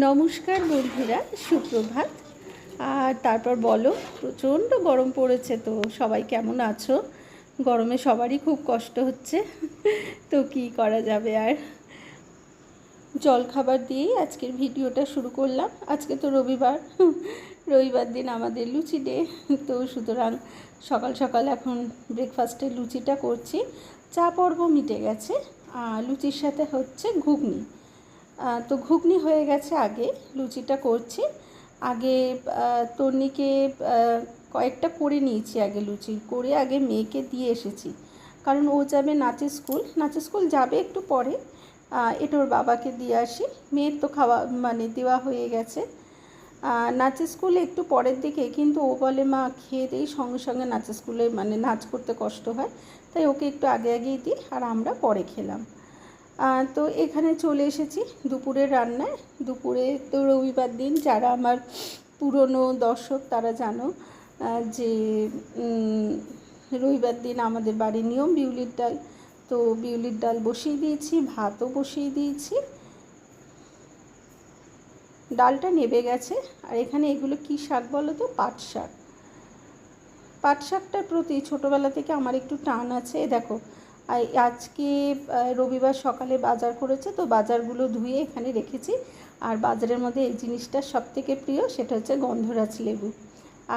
নমস্কার বন্ধুরা, সুপ্রভাত। আর তারপর বলো, প্রচণ্ড গরম পড়েছে তো, সবাই কেমন আছো? গরমে সবারই খুব কষ্ট হচ্ছে, তো কি করা যাবে আর? জল খাবার দিয়েই আজকের ভিডিওটা শুরু করলাম। আজকে তো রবিবার রবিবার দিন আমাদের লুচি ডে, তো সুতরাং সকাল সকাল এখন ব্রেকফাস্টে লুচিটা করছি। চা পর্ব মিটে গেছে, আর লুচির সাথে হচ্ছে ঘুগনি। তো ঘুগনি হয়ে গেছে আগে, লুচিটা করছি। আগে তন্নিকে কয়েকটা করে নিয়েছি আগে লুচি, করে আগে মেয়েকে দিয়ে এসেছি। কারণ ও যাবে নাচের স্কুল নাচের স্কুল যাবে একটু পরে। এটা ওর বাবাকে দিয়ে আসি। মেয়ের তো খাওয়া মানে দেওয়া হয়ে গেছে। নাচের স্কুলে একটু পরের দিকে, কিন্তু ও বলে, মা, খেয়ে দিই। সঙ্গে সঙ্গে নাচের স্কুলে মানে নাচ করতে কষ্ট হয়। তাই ওকে একটু আগে আগেই দিই, আর আমরা পরে খেলাম। তো এখানে চলে এসেছি দুপুরের রান্নায়। দুপুরে তো রবিবার দিন, যারা আমার পুরনো দর্শক তারা জানো যে রবিবার দিন আমাদের বাড়ির নিয়ম বিউলির ডাল। তো বিউলির ডাল বসিয়ে দিয়েছি, ভাতও বসিয়ে দিয়েছি। ডালটা নেবে গেছে। আর এখানে এগুলো কি শাক বলো তো? পাট শাক। পাট শাকটার প্রতি ছোটোবেলা থেকে আমার একটু টান আছে। দেখো আজকে রবিবার সকালে বাজার করেছে, তো বাজারগুলো ধুয়ে এখানে রেখেছি। আর বাজারের মধ্যে এই জিনিসটা সব থেকে প্রিয়, সেটা হচ্ছে গন্ধরাজ লেবু।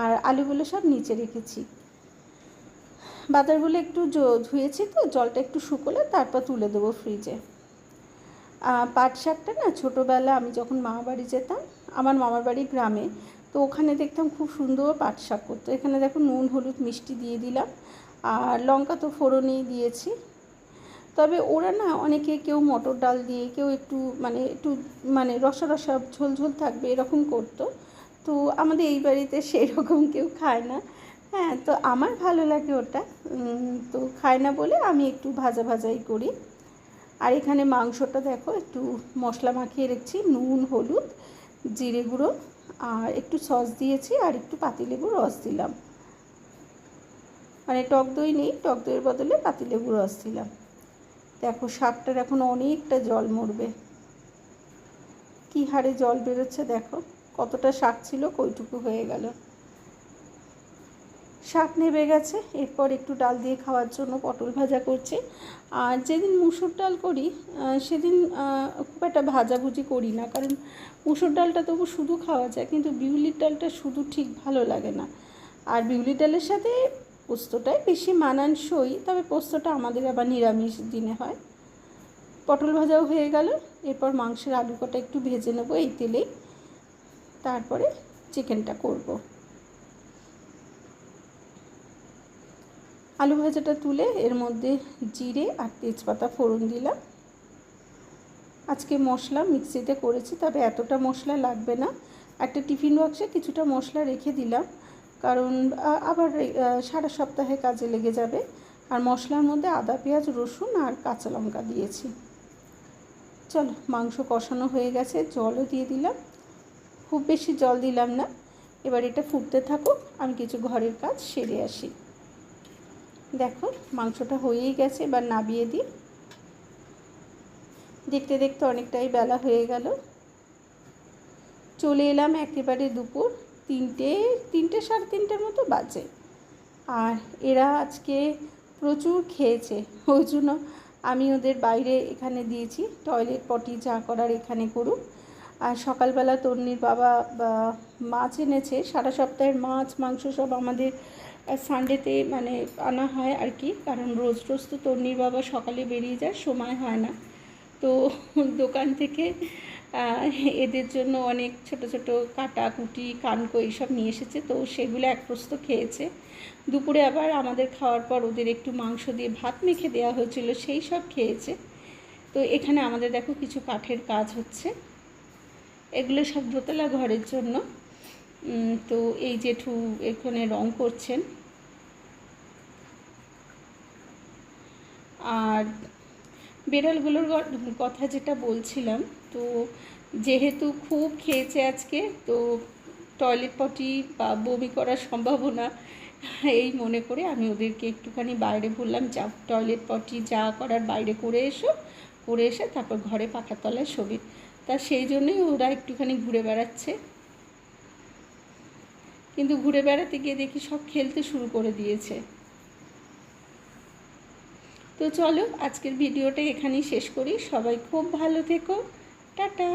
আর আলুগুলো সব নিচে রেখেছি। বাজারগুলো একটু ধুয়েছি তো, জলটা একটু শুকোলে তারপর তুলে দেবো ফ্রিজে। পাট শাকটা না, ছোটোবেলা আমি যখন মামা বাড়ি যেতাম, আমার মামার বাড়ি গ্রামে, তো ওখানে দেখতাম খুব সুন্দর পাট শাক করতো। এখানে দেখো নুন, হলুদ, মিষ্টি দিয়ে দিলাম। আর লঙ্কা তো ফোড়নেই দিয়েছি। তবে ওরা না অনেকে কেউ মটর ডাল দিয়ে, কেউ একটু মানে একটু মানে রসা রসা ঝোল ঝোল থাকবে এরকম করতো। তো আমাদের এই বাড়িতে সেই রকম কেউ খায় না। হ্যাঁ তো আমার ভালো লাগে ওটা। তো খায় না বলে আমি একটু ভাজা ভাজাই করি। আর এখানে মাংসটা দেখো, একটু মশলা মাখিয়ে রেখেছি, নুন, হলুদ, জিরে গুঁড়ো, আর একটু সস দিয়েছি, আর একটু পাতিলেবুর রস দিলাম। মানে টক দই নেই, টক দইয়ের বদলে পাতিলেবুর রস দিলাম দেখো শাকটার এখন অনেকটা জল মরবে। কী হারে জল বেরোচ্ছে দেখো, কতটা শাক ছিল, কইটুকু হয়ে গেল। শাক নেবে গেছে, এরপর একটু ডাল দিয়ে খাওয়ার জন্য পটল ভাজা করছি। আর যেদিন মুসুর ডাল করি সেদিন খুব একটা ভাজাভুজি করি না, কারণ মুসুর ডালটা তবু শুধু খাওয়া যায়, কিন্তু বিউলির ডালটা শুধু ঠিক ভালো লাগে না। আর বিউলির ডালের সাথে পোস্তটাই বেশি মানানসই, তবে পোস্তটা আমাদের আবার নিরামিষ দিনে হয়। পটল ভাজাও হয়ে গেল, এরপর মাংসের আলু কটা একটু ভেজে নেব এই তেলেই। তারপরে চিকেনটা করব। আলু ভাজাটা তুলে এর মধ্যে জিরে আর তেজপাতা ফোড়ন দিলাম। আজকে মশলা মিক্সিতে করেছি, তবে এতটা মশলা লাগবে না। একটা টিফিন বক্সে কিছুটা মশলা রেখে দিলাম। কারণ আবার সারা সপ্তাহে কাজে লেগে যাবে। আর মশলার মধ্যে আদা, পেঁয়াজ, রসুন আর কাঁচা লঙ্কা দিয়েছি। চলো, মাংস কষানো হয়ে গেছে, জলও দিয়ে দিলাম। খুব বেশি জল দিলাম না। এবার এটা ফুটতে থাকুক, আমি কিছু ঘরের কাজ সেরে আসি। দেখো, মাংসটা হয়েই গেছে, এবার নাবিয়ে দিই। দেখতে দেখতে অনেকটাই বেলা হয়ে গেল। চলে এলাম একেবারে দুপুর। তিনটে তিনটে সাড়ে তিনটের মতো বাজে। আর এরা আজকে প্রচুর খেয়েছে। ওই জন্য আমি ওদের বাইরে এখানে দিয়েছি। টয়লেট পটি যা করার এখানে করুক। আর সকালবেলা তন্নির বাবা মাছ এনেছে। সারা সপ্তাহের মাছ, মাংস সব আমাদের সানডেতে মানে আনা হয় আর কি। কারণ রোজ রোজ তো তন্নির বাবা সকালে বেরিয়ে যায়, সময় হয় না। তো দোকান থেকে এদের জন্য অনেক ছোট ছোট কাটা কুটি, কানকো এইসব নিয়ে এসেছে। তো সেগুলো এক প্রস্ত খেয়েছে। দুপুরে আবার আমাদের খাওয়ার পর ওদের একটু মাংস দিয়ে ভাত মেখে দেওয়া হয়েছিল, সেই সব খেয়েছে। তো এখানে আমাদের দেখো কিছু কাঠের কাজ হচ্ছে। এগুলো সব দোতলা ঘরের জন্য। তো এই জেঠু এখানে রং করছেন। আর বিড়ালগুলোর কথা যেটা বলছিলাম, তো যেহেতু খুব খেয়েছে আজকে, তো টয়লেট পটি বা বমি করার সম্ভাবনা এই মনে করে আমি ওদেরকে একটুখানি বাইরে বললাম, যা টয়লেট পটি যা করার বাইরে করে এসো। করে এসে তারপর ঘরে পাখার তলায় শোবে। তা সেই জন্যই ওরা একটুখানি ঘুরে বেড়াচ্ছে। কিন্তু ঘুরে বেড়াতে গিয়ে দেখি সব খেলতে শুরু করে দিয়েছে। তো চলো আজকের ভিডিওটা এখানেই শেষ করি। সবাই খুব ভালো থেকো। টাটা!